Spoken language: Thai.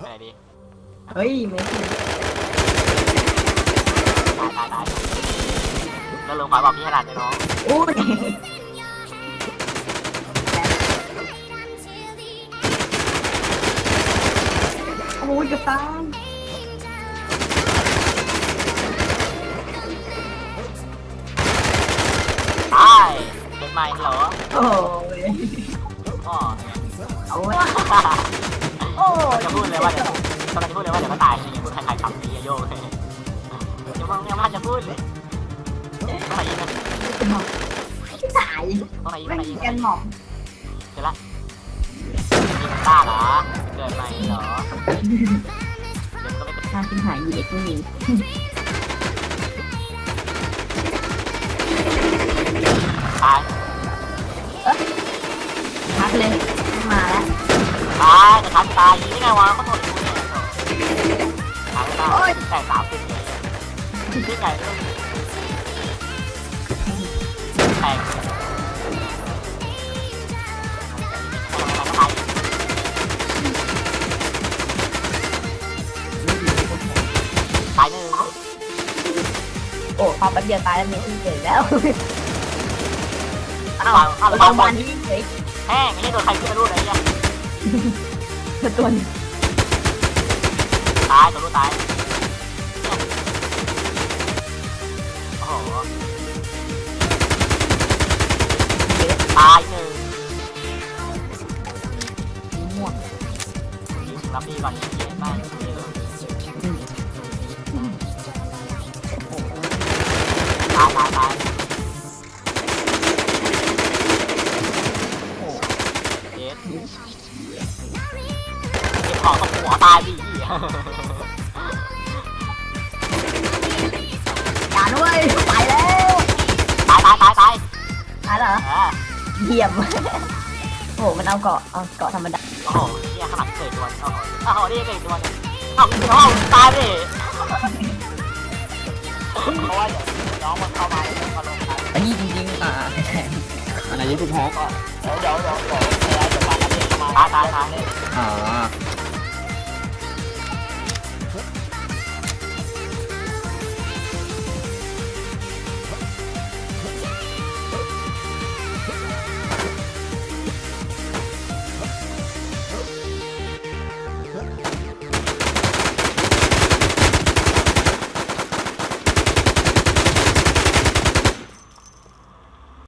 ไปไหนดีเฮ้ยไม่ใช่ตายตายตายก็ลงขวาบอกพี่ขนาดเลยน้องอุ้ยโอ้ยกระตายตายเป็นไมค์เหรอโอ้ยอ๋อเอาไว้ โอ้ยจะพูดเลยว่าเดี๋ยวกำลังจะพูดเลยว่าเดี๋ยวก็ตายจริงพูดใครๆคำนี้โยกเลยยังไม่ยังไม่ทันจะพูดเลยต้องไหนยิงกันตายต้องไหนยิงไม่ต้องไหนมียิงกันหมอมเสร็จละยิงต้าเหรอเกิดใหม่เหรอเดี๋ยวก็ไม่ทางที่หายเหยียดผู้หญิงตายายนตายยิงได้ไงวะเขาโดนกูเนี่ยตายตายแต่สามสิบเลยที่ไงแตกตายหนึ่งโอ้พอแป๊บเดียวตายแล้วมีที่เกิดแล้วอ้าวอ้าเราบอลลนี่เฉยแห้งไม่ใช่โดนใครขึ้นมารู้เลยเนี่ย ตัวนี้ตายตัวรู้ตาย โอ้โหตายหนึ่งม่วงยิงรับดีก่อนยิงเยอะมากเยอ ของตรงหัวตายดิอย่าด้วยตายแล้วตายตายตายตายตายเหรอเออเยี่ยม โอ้โหมันเอาเกาะเอาเกาะธรรมดาโอ้โหเฮียขนาดเกิดตัวโอ้โหโอ้โหนี่เกิดตัวเนี่ยเอาเอาตายดิเพราะว่าเดี๋ยวน้องมันเข้ามาแล้วมาลงตายอันนี้จริงๆ อ่าอันไหนยังกูแพ้ก็เดี๋ยวเดี๋ยวเดี๋ยว